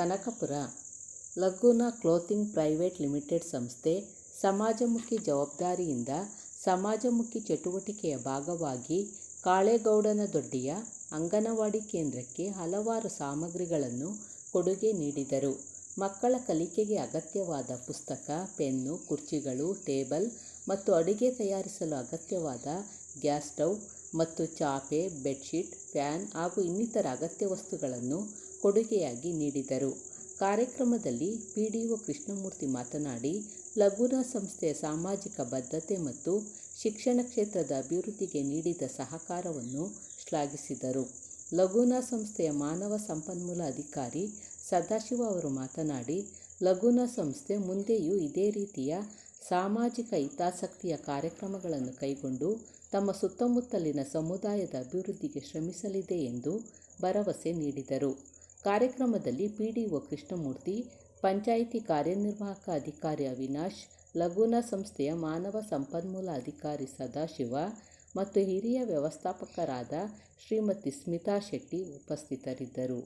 Kanakapura Laguna clothing private limited ಸಂಸ್ಥೆ ಸಮಾಜಮುಖಿ ಜವಾಬ್ದಾರಿಯಿಂದ ಸಮಾಜಮುಖಿ ಚಟುವಟಿಕೆಯ ಭಾಗವಾಗಿ ಕಾಳೇಗೌಡನ ದೊಡ್ಡಿಯ ಅಂಗನವಾಡಿ ಕೇಂದ್ರಕ್ಕೆ ಹಲವಾರು ಸಾಮಗ್ರಿಗಳನ್ನು ಕೊಡುಗೆ ನೀಡಿದರು. ಮಕ್ಕಳ ಕಲಿಕೆಗೆ ಅಗತ್ಯವಾದ ಪುಸ್ತಕ, ಪೆನ್ನು, ಕುರ್ಚಿಗಳು, ಟೇಬಲ್ ಮತ್ತು ಅಡುಗೆ ತಯಾರಿಸಲು ಅಗತ್ಯವಾದ ಗ್ಯಾಸ್ ಸ್ಟೌವ್ ಮತ್ತು ಚಾಪೆ, ಬೆಡ್ಶೀಟ್, ಫ್ಯಾನ್ ಹಾಗೂ ಇನ್ನಿತರ ಅಗತ್ಯ ವಸ್ತುಗಳನ್ನು ಕೊಡುಗೆಯಾಗಿ ನೀಡಿದರು. ಕಾರ್ಯಕ್ರಮದಲ್ಲಿ ಪಿ ಡಿ ಕೃಷ್ಣಮೂರ್ತಿ ಮಾತನಾಡಿ, ಲಘುನ ಸಂಸ್ಥೆಯ ಸಾಮಾಜಿಕ ಬದ್ಧತೆ ಮತ್ತು ಶಿಕ್ಷಣ ಕ್ಷೇತ್ರದ ಅಭಿವೃದ್ಧಿಗೆ ನೀಡಿದ ಸಹಕಾರವನ್ನು ಶ್ಲಾಘಿಸಿದರು. ಲಗೂನಾ ಸಂಸ್ಥೆಯ ಮಾನವ ಸಂಪನ್ಮೂಲ ಅಧಿಕಾರಿ ಸದಾಶಿವ ಅವರು ಮಾತನಾಡಿ, ಲಘುನ ಸಂಸ್ಥೆ ಮುಂದೆಯೂ ಇದೇ ರೀತಿಯ ಸಾಮಾಜಿಕ ಹಿತಾಸಕ್ತಿಯ ಕಾರ್ಯಕ್ರಮಗಳನ್ನು ಕೈಗೊಂಡು ತಮ್ಮ ಸುತ್ತಮುತ್ತಲಿನ ಸಮುದಾಯದ ಅಭಿವೃದ್ಧಿಗೆ ಶ್ರಮಿಸಲಿದೆ ಎಂದು ಭರವಸೆ ನೀಡಿದರು. ಕಾರ್ಯಕ್ರಮದಲ್ಲಿ ಪಿಡಿಒ ಕೃಷ್ಣಮೂರ್ತಿ, ಪಂಚಾಯಿತಿ ಕಾರ್ಯನಿರ್ವಾಹಕ ಅಧಿಕಾರಿ ಅವಿನಾಶ್ ಲಗೂನ ಸಂಸ್ಥೆಯ ಮಾನವ ಸಂಪನ್ಮೂಲ ಅಧಿಕಾರಿ ಸದಾಶಿವ ಮತ್ತು ಹಿರಿಯ ವ್ಯವಸ್ಥಾಪಕರಾದ ಶ್ರೀಮತಿ ಸ್ಮಿತಾ ಶೆಟ್ಟಿ ಉಪಸ್ಥಿತರಿದ್ದರು.